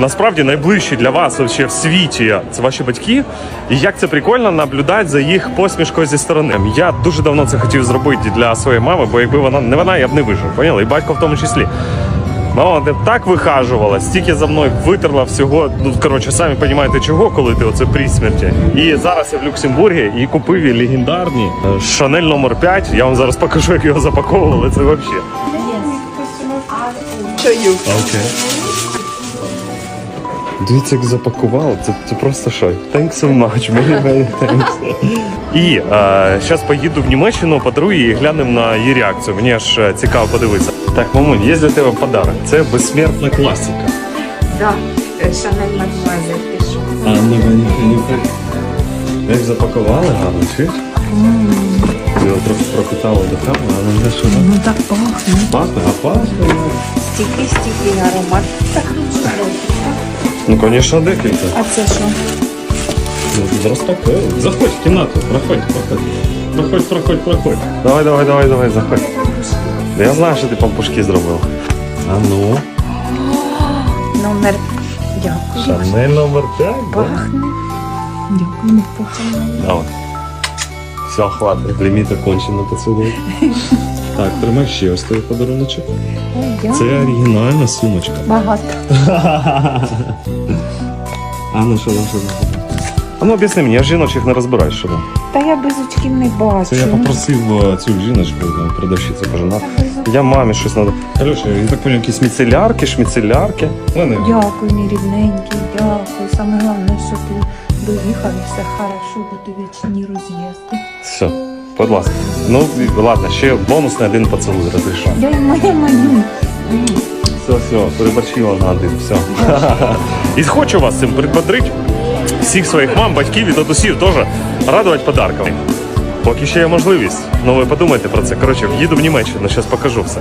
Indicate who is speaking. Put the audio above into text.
Speaker 1: насправді найближчі для вас вообще в світі це ваші батьки. І як це прикольно наблюдати за їх посмішкою зі сторони. Я дуже давно це хотів зробити для своєї мами, бо якби вона не вона, я б не вижив. Поняли? І батько в тому числі. Мама ти так вихажувала, стільки за мною витерла всього. Ну коротше, самі розумієте чого, коли ти оце при смерті. І зараз я в Люксембургі і купив їй легендарні е, Шанель номер 5. Я вам зараз покажу, як його запаковували. Це взагалі. Окей. Дивіться, як запакували. Це, це просто шок. Thanks so much. Many, many thanks. І е, зараз поїду в Німеччину, подарую її і глянемо на її реакцію. Мені аж е, цікаво подивитися. Так, мамуль, є для тебе подарок. Це безсмертна класика.
Speaker 2: Да, Шанель Мадемуазель, що?
Speaker 1: А, ну нюхай, нюхай. Як запакували гарно, чуєш? Його трохи пропитало до камери, але не що
Speaker 2: Ну так пахне.
Speaker 1: пахне, а пахне.
Speaker 2: Стільки, стільки аромат. Так, ну що так?
Speaker 1: Ну, звісно, декілька.
Speaker 2: А це що?
Speaker 1: Ну, Розпакуй. Заходь в кімнату, проходь, проходь. Проходь, проходь, проходь. Давай, давай, давай, давай, заходь. Я знаю, що ти пампушки зробив. А ну.
Speaker 2: Номер. Дякую.
Speaker 1: Шанель номер 5, да?
Speaker 2: Пахне. Дякую, не потім.
Speaker 1: Давай. Все, хватить. Ліміт окончено поцілуй. Так, тримай ще ось той подаруночок. Це оригінальна сумочка.
Speaker 2: Багато.
Speaker 1: А ну що там, що там? А ну об'ясни мені, я жіночих не розбираю, що там.
Speaker 2: Та я без очків не бачу.
Speaker 1: Це я попросив е, цю жіночку, там, продавщицю, кажу, на. Я мамі щось треба. Короче, я так понял, якісь міцелярки, шміцелярки. Ну, не.
Speaker 2: Дякую, мій рідненький, дякую. Саме головне, що ти доїхав і все хорошо, бо ти вічні роз'їзди.
Speaker 1: Все, будь ласка. Ну, ладно, ще бонусний один поцілуй розрішав.
Speaker 2: Я моя.
Speaker 1: Все, все, перебачила на один, все. І хочу вас цим приподрити. Всіх своїх мам, батьків і татусів теж радувати подарками. Поки ще є можливість. Ну ви подумайте про це. Коротше, їду в Німеччину, зараз покажу все.